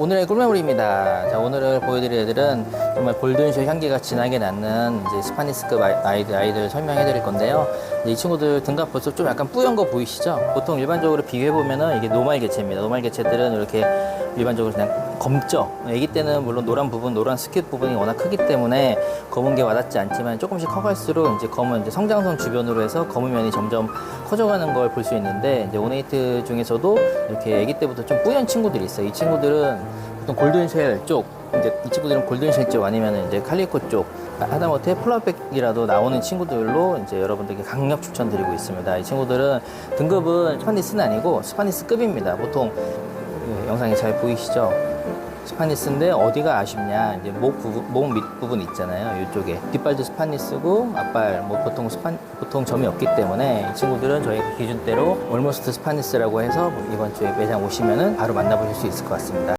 오늘의 꿀매물입니다. 자, 오늘 보여드릴 애들은 정말 골든쇼 향기가 진하게 나는 이제 스파니스급 아이- 아이들, 아이들 설명해 드릴 건데요. 이 친구들 등갑 벌써 좀 약간 뿌연 거 보이시죠? 보통 일반적으로 비교해 보면은 이게 노말 개체입니다. 노말 개체들은 이렇게 일반적으로 그냥 검죠. 아기 때는 물론 노란 부분, 노란 스킷 부분이 워낙 크기 때문에 검은 게 와닿지 않지만 조금씩 커갈수록 이제 검은 이제 성장선 주변으로 해서 검은 면이 점점 커져가는 걸 볼 수 있는데 이제 오네이트 중에서도 이렇게 아기 때부터 좀 뿌연 친구들이 있어요. 이 친구들은 보통 골든쉘 쪽, 이제 이 친구들은 골든쉘 쪽 아니면 이제 칼리코 쪽 하다못해 플라백이라도 나오는 친구들로 이제 여러분들께 강력 추천드리고 있습니다. 이 친구들은 등급은 스파니스는 아니고 스파니스급입니다. 보통 그 영상에 잘 보이시죠? 스파니스인데 어디가 아쉽냐 이제 목 부분 목 밑 부분 있잖아요 이쪽에 뒷발도 스파니스고 앞발 뭐 보통 스파 보통 점이 없기 때문에 이 친구들은 저희 기준대로 올모스트 스파니스라고 해서 이번 주에 매장 오시면은 바로 만나보실 수 있을 것 같습니다.